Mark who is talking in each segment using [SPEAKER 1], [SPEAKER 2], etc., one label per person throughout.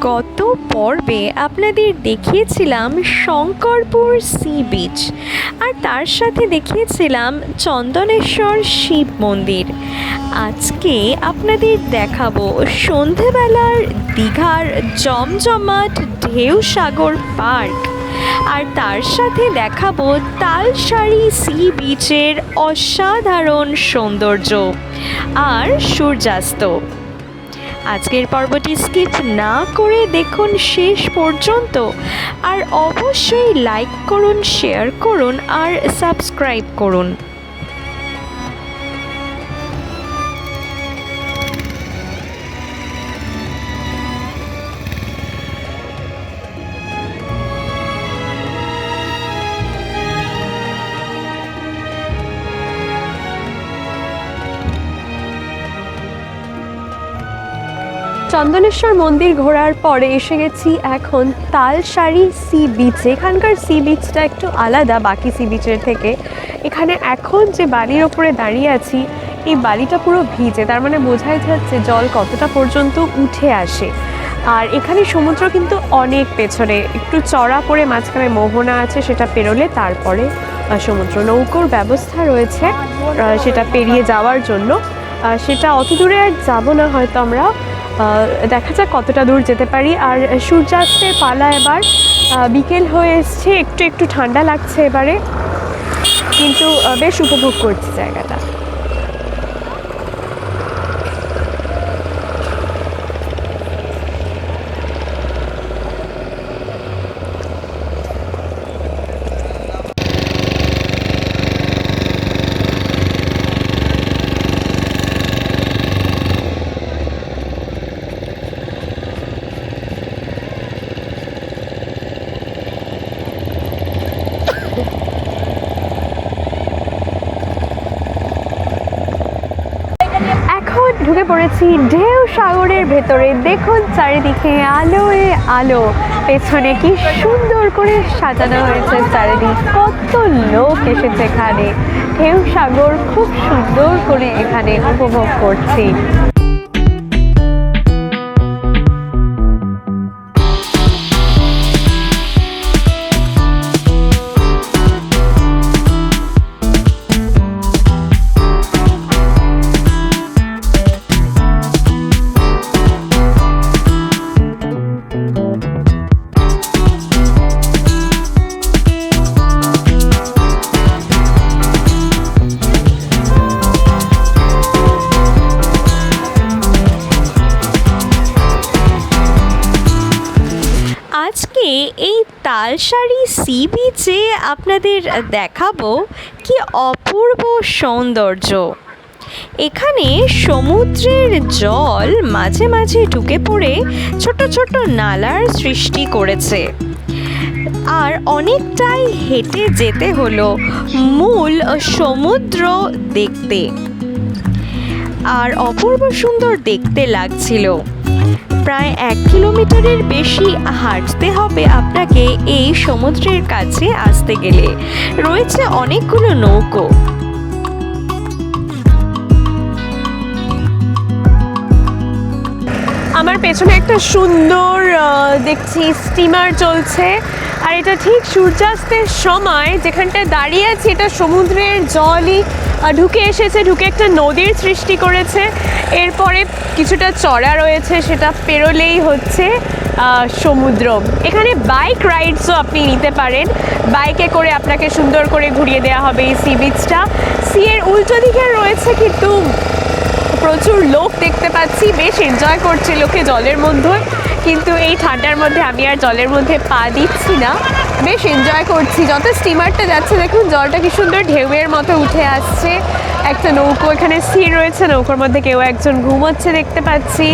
[SPEAKER 1] গত পর্বে আপনাদের দেখিয়েছিলাম শঙ্করপুর সি বিচ আর তার সাথে দেখিয়েছিলাম চন্দনেশ্বর শিব মন্দির। আজকে আপনাদের দেখাবো সন্ধেবেলার দীঘার জমজমাট ঢেউ সাগর পার্ক। আর তার সাথে দেখাবো তালসারি সি বিচের অসাধারণ সৌন্দর্য। আর সূর্যাস্ত। আজকের পর্বটি স্কিপ না করে দেখুন শেষ পর্যন্ত। আর অবশ্যই লাইক করুন, শেয়ার করুন, আর সাবস্ক্রাইব করুন।
[SPEAKER 2] চন্দনেশ্বর মন্দির ঘোরার পরে এসে গেছি এখন তালসারি সি বিচে এখানকার সি বিচটা একটু আলাদা, বাকি সি বিচের থেকে। এখানে এখন যে বালির ওপরে দাঁড়িয়ে আছি, এই বালিটা পুরো ভিজে, তার মানে বোঝাই যাচ্ছে জল কতটা পর্যন্ত উঠে আসে। আর এখানে সমুদ্র কিন্তু অনেক পেছনে, একটু চড়া পড়ে মাঝখানে মোহনা আছে, সেটা পেরোলে তারপরে সমুদ্র নৌকোর ব্যবস্থা রয়েছে সেটা পেরিয়ে যাওয়ার জন্য। সেটা অত দূরে আর যাব না, হয়তো আমরা দেখা যাক কতটা দূর যেতে পারি। আর সূর্যাস্তের পালা এবার বিকেল হয়ে এসছে, একটু একটু ঠান্ডা লাগছে এবারে। কিন্তু বেশ উপভোগ করছি জায়গাটা এখন পড়েছি ঢেউ সাগরের ভেতরে দেখুন চারিদিকে আলোয় আলো। পেছনে কি সুন্দর করে সাজানো হয়েছে চারিদিক। কত লোক এসেছে এখানে। ঢেউ সাগর খুব সুন্দর করে এখানে উপভোগ করছি।
[SPEAKER 1] আপনাদের দেখাবো কি অপূর্ব সৌন্দর্য। এখানে সমুদ্রের জল মাঝে মাঝে ঢুকে পড়ে ছোট ছোট নালার সৃষ্টি করেছে। আর অনেকটাই হেঁটে যেতে হলো মূল সমুদ্র দেখতে। আর অপূর্ব সুন্দর দেখতে লাগছিল। প্রায় এক কিলোমিটারের বেশি হাঁটতে হবে আপনাকে এই সমুদ্রের কাছে আসতে গেলে। রয়েছে অনেকগুলো নৌকো।
[SPEAKER 2] আমার পেছনে একটা সুন্দর দেখছি স্টিমার চলছে। আর এটা ঠিক সূর্যাস্তের সময় যেখানটায় দাঁড়িয়ে আছি, এটা সমুদ্রের জলই ঢুকে এসেছে, ঢুকে একটা নদীর সৃষ্টি করেছে। এরপরে কিছুটা চড়া রয়েছে, সেটা পেরোলেই হচ্ছে সমুদ্র। এখানে বাইক রাইডসও আপনি নিতে পারেন। বাইকে করে আপনাকে সুন্দর করে ঘুরিয়ে দেওয়া হবে এই সি বিচটা সি এর উল্টো দিকে রয়েছে কিন্তু প্রচুর লোক দেখতে পাচ্ছি, বেশ এনজয় করছে লোকে জলের মধ্যে। কিন্তু এই ঠান্ডার মধ্যে আমি আর জলের মধ্যে পা দিচ্ছি না। বেশ এনজয় করছি। যত স্টিমারটা যাচ্ছে, দেখুন জলটা কি সুন্দর ঢেউয়ের মতো উঠে আসছে। একটা নৌকো, এখানে স্থির রয়েছে। নৌকোর মধ্যে কেউ একজন ঘুমোচ্ছে দেখতে পাচ্ছি।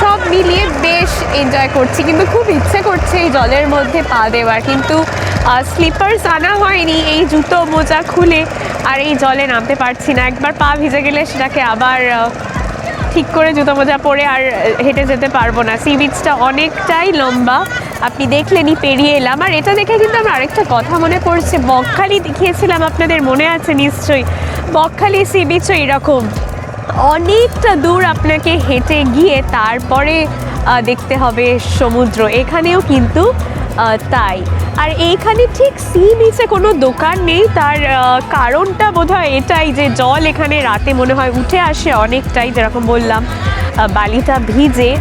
[SPEAKER 2] সব মিলিয়ে বেশ এনজয় করছি। কিন্তু খুব ইচ্ছে করছে এই জলের মধ্যে পা দেওয়ার। কিন্তু স্লিপার্স আনা হয়নি। এই জুতো মোজা খুলে আর এই জলে নামতে পারছি না। একবার পা ভিজে গেলে সেটাকে আবার ঠিক করে জুতো মোজা পরে আর হেঁটে যেতে পারব না। সি বিচটা অনেকটাই লম্বা। আপনি দেখলেনই পেরিয়ে এলাম। আর এটা দেখে কিন্তু আমার আরেকটা কথা মনে পড়ছে। বকখালি দেখিয়েছিলাম আপনাদের, মনে আছে নিশ্চয়ই? বকখালি সি বিচও এরকম। অনেকটা দূর আপনাকে হেঁটে গিয়ে তারপরে দেখতে হবে সমুদ্র। এখানেও কিন্তু তাই। আর এইখানে ঠিক সি বিচে কোনো দোকান নেই, তার কারণটা বোধহয় এটাই যে জল এখানে রাতে মনে হয় উঠে আসে অনেকটাই, যেরকম বললাম বালিটা ভিজে।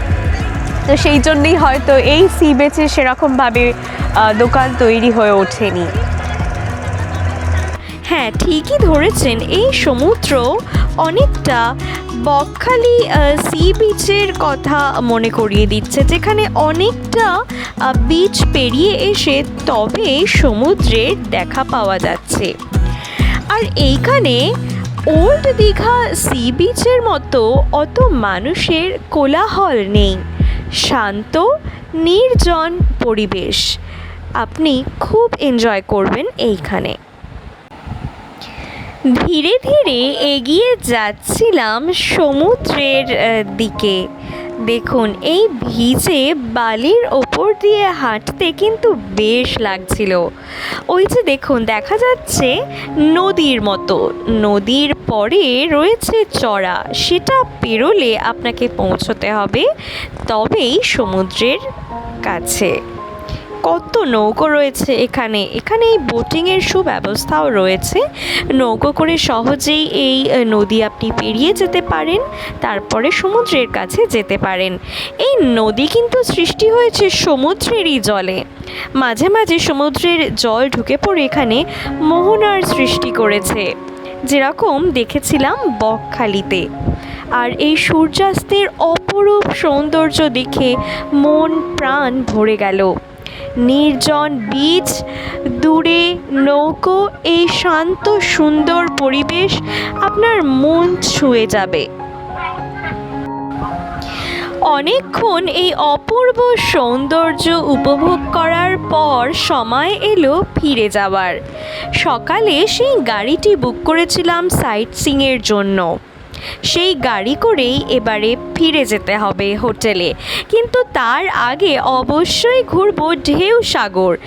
[SPEAKER 2] তো সেই জন্যেই হয়তো এই সি বেচে সেরকমভাবে দোকান তৈরি হয়ে ওঠেনি।
[SPEAKER 1] হ্যাঁ ঠিকই ধরেছেন। এই সমুদ্র অনেকটা বকখালি সি বিচের কথা মনে করিয়ে দিচ্ছে, যেখানে অনেকটা বিচ পেরিয়ে এসে তবে সমুদ্রের দেখা পাওয়া যাচ্ছে। আর এইখানে ওল্ড দীঘা সি বিচের মতো অত মানুষের কোলাহল নেই। শান্ত, নির্জন পরিবেশ। আপনি খুব এনজয় করবেন এইখানে। ধীরে ধীরে এগিয়ে যাচ্ছিলাম সমুদ্রের দিকে। দেখুন, এই ভিজে বালির ওপর দিয়ে হাঁটতে কিন্তু বেশ লাগছিল। ওই যে দেখুন, দেখা যাচ্ছে নদীর মতো। নদীর পরে রয়েছে চড়া। সেটা পেরোলে আপনাকে পৌঁছতে হবে তবেই সমুদ্রের কাছে। কত নৌকো রয়েছে এখানে। এখানে এই বোটিংয়ের সুব্যবস্থাও রয়েছে। নৌকো করে সহজেই এই নদী আপনি পেরিয়ে যেতে পারেন, তারপরে সমুদ্রের কাছে যেতে পারেন। এই নদী কিন্তু সৃষ্টি হয়েছে সমুদ্রেরই জলে। মাঝে মাঝে সমুদ্রের জল ঢুকে পড়ে এখানে মোহনার সৃষ্টি করেছে। যেরকম দেখেছিলাম বকখালিতে। আর এই সূর্যাস্তের অপরূপ সৌন্দর্য দেখে মন প্রাণ ভরে গেল। নির্জন বীচ দূরে নৌকো, এই শান্ত সুন্দর পরিবেশ আপনার মন ছুঁয়ে যাবে। অনেকক্ষণ এই অপূর্ব সৌন্দর্য উপভোগ করার পর সময় এলো ফিরে যাওয়ার। সকালে সেই গাড়িটি বুক করেছিলাম সাইট সিংয়ের জন্য। সেই গাড়ি করেই এবারে ফিরে যেতে হবে হোটেলে। কিন্তু তার আগে অবশ্যই ঘুরবো ঢেউ সাগর,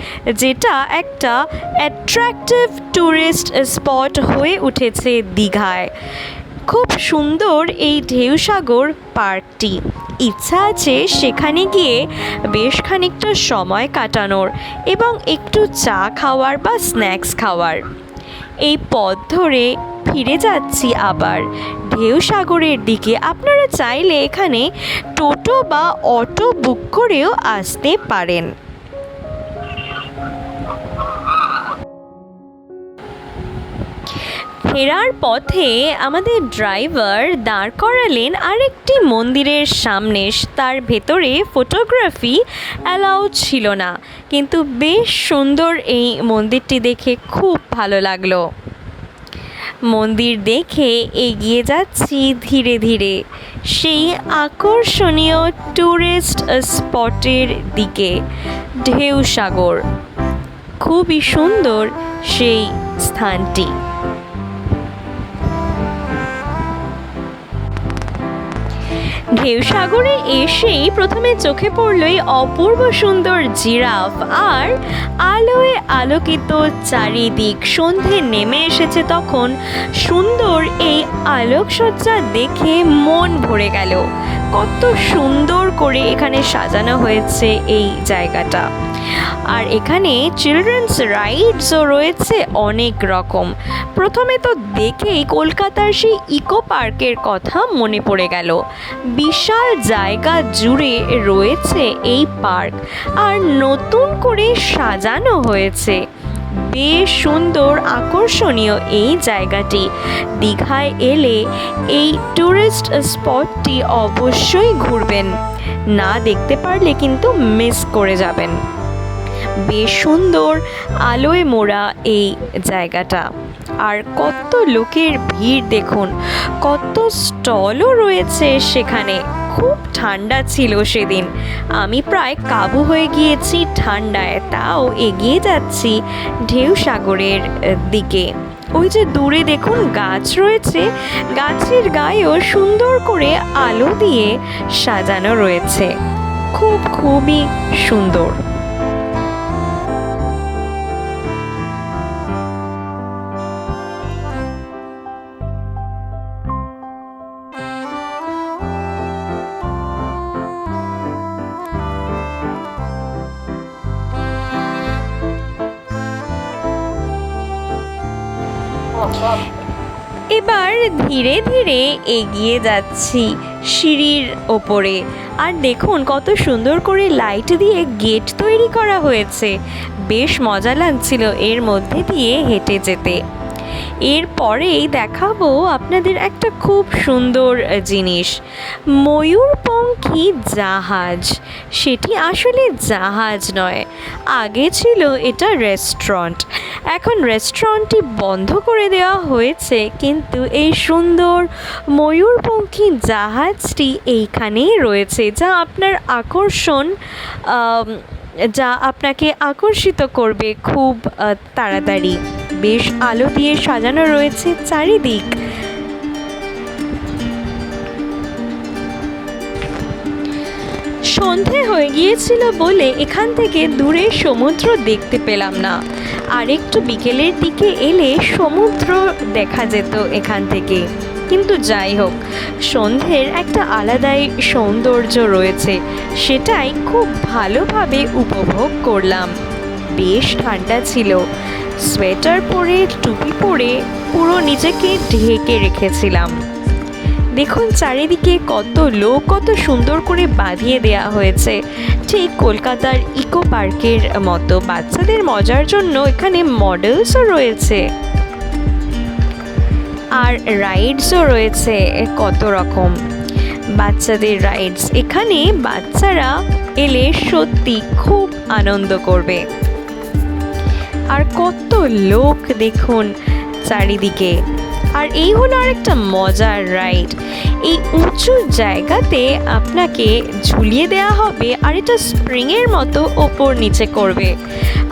[SPEAKER 1] যেটা একটা অ্যাট্রাকটিভ ট্যুরিস্ট স্পট হয়ে উঠেছে দীঘায়। খুব সুন্দর এই ঢেউসাগর পার্কটি। ইচ্ছা আছে সেখানে গিয়ে বেশ খানিকটা সময় কাটানোর এবং একটু চা খাওয়ার বা স্ন্যাক্স খাওয়ার। এই পথ ধরে ফিরে যাচ্ছি আবার। ঢেউসাগরের দিকে। আপনারা চাইলে এখানে টোটো বা অটো বুক করেও আসতে পারেন। ফেরার পথে আমাদের ড্রাইভার দাঁড় করালেন আরেকটি মন্দিরের সামনে। তার ভেতরে ফটোগ্রাফি অ্যালাউ ছিল না। কিন্তু বেশ সুন্দর এই মন্দিরটি দেখে খুব ভালো লাগল। মন্দির দেখে এগিয়ে যাচ্ছি ধীরে ধীরে। সেই আকর্ষণীয় ট্যুরিস্ট স্পটের দিকে, ঢেউ সাগর। খুবই সুন্দর সেই স্থানটি। ঢেউসাগরে এসেই প্রথমে চোখে পড়ল এই অপূর্ব সুন্দর জিরাফ আর আলোয় আলোকিত চারিদিক। সন্ধে নেমে এসেছে তখন সুন্দর এই আলোকসজ্জা দেখে মন ভরে গেল। কত সুন্দর করে এখানে সাজানো হয়েছে এই জায়গাটা। আর এখানে চিলড্রেন্স রাইডসও রয়েছে অনেক রকম। প্রথমে তো দেখেই কলকাতার সেই ইকো পার্কের কথা মনে পড়ে গেল। বিশাল জায়গা জুড়ে রয়েছে এই পার্ক আর নতুন করে সাজানো হয়েছে। বেশ সুন্দর, আকর্ষণীয় এই জায়গাটি। দীঘায় এলে এই ট্যুরিস্ট স্পটটি অবশ্যই ঘুরবেন। না দেখতে পারলে কিন্তু মিস করে যাবেন। বেশ সুন্দর আলোয় মোড়া এই জায়গাটা। আর কত লোকের ভিড় দেখুন, কত স্টলও রয়েছে সেখানে। খুব ঠান্ডা ছিল সেদিন। আমি প্রায় কাবু হয়ে গিয়েছি ঠান্ডায়, তাও এগিয়ে যাচ্ছি ঢেউ সাগরের দিকে। ওই যে দূরে দেখুন গাছ রয়েছে, গাছের গায়েও সুন্দর করে আলো দিয়ে সাজানো রয়েছে। খুব, খুবই সুন্দর। এবার ধীরে ধীরে এগিয়ে যাচ্ছি সিঁড়ির ওপরে। আর দেখুন কত সুন্দর করে লাইট দিয়ে গেট তৈরি করা হয়েছে। বেশ মজা লাগছিল এর মধ্যে দিয়ে হেঁটে যেতে। এরপরেই দেখাবো আপনাদের একটা খুব সুন্দর জিনিস। ময়ূরপঙ্খী জাহাজ। সেটি আসলে জাহাজ নয়। আগে ছিল এটা রেস্টুরেন্ট এখন রেস্টুরেন্টটি বন্ধ করে দেওয়া হয়েছে, কিন্তু এই সুন্দর ময়ূরপঙ্খী জাহাজটি এইখানেই রয়েছে, যা আপনার আকর্ষণ যা আপনাকে আকর্ষিত করবে খুব তাড়াতাড়ি। বেশ আলো দিয়ে সাজানো রয়েছে চারিদিক। সন্ধে হয়ে গিয়েছিল বলে এখান থেকে দূরে সমুদ্র দেখতে পেলাম না। আর একটু বিকেলের দিকে এলে সমুদ্র দেখা যেত এখান থেকে। কিন্তু যাই হোক, সন্ধ্যের একটা আলাদাই সৌন্দর্য রয়েছে। সেটাই খুব ভালোভাবে উপভোগ করলাম। বেশ ঠান্ডা ছিল। সোয়েটার পরে, টুপি পরে পুরো নিজেকে ঢেকে রেখেছিলাম। দেখুন চারিদিকে কত লোক, কত সুন্দর করে বাঁধিয়ে দেয়া হয়েছে। ঠিক কলকাতার ইকো পার্কের মতো। বাচ্চাদের মজার জন্য এখানে মডেলসও রয়েছে। আর রাইডসও রয়েছে কত রকম। বাচ্চাদের রাইডস। এখানে বাচ্চারা এলে সত্যি খুব আনন্দ করবে। আর কত লোক দেখুন চারিদিকে। আর এই হলো আরেকটা মজার রাইড। এই উঁচু জায়গাতে আপনাকে ঝুলিয়ে দেওয়া হবে আর এটা স্প্রিংয়ের মতো ওপর নিচে করবে।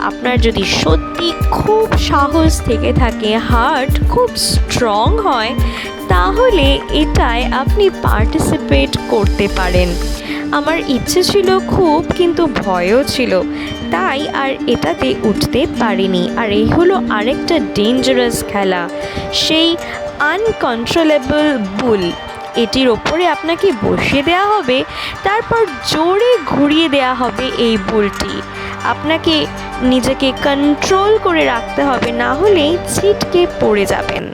[SPEAKER 1] আপনার যদি সত্যি খুব সাহস থেকে থাকে, হার্ট খুব স্ট্রং হয়, তাহলে এটায় আপনি পার্টিসিপেট করতে পারেন। আমার ইচ্ছে ছিল খুব, কিন্তু ভয়ও ছিল। তাই আর এটাতে উঠতে পারিনি। আর এই হলো আরেকটা ডেঞ্জারাস খেলা, সেই আনকন্ট্রোলেবল বুল এটির ওপরে আপনাকে বসিয়ে দেওয়া হবে, তারপর জোরে ঘুরিয়ে দেওয়া হবে এই বুলটি আপনাকে নিজেকে কন্ট্রোল করে রাখতে হবে, না হলেই ছিটকে পড়ে যাবেন।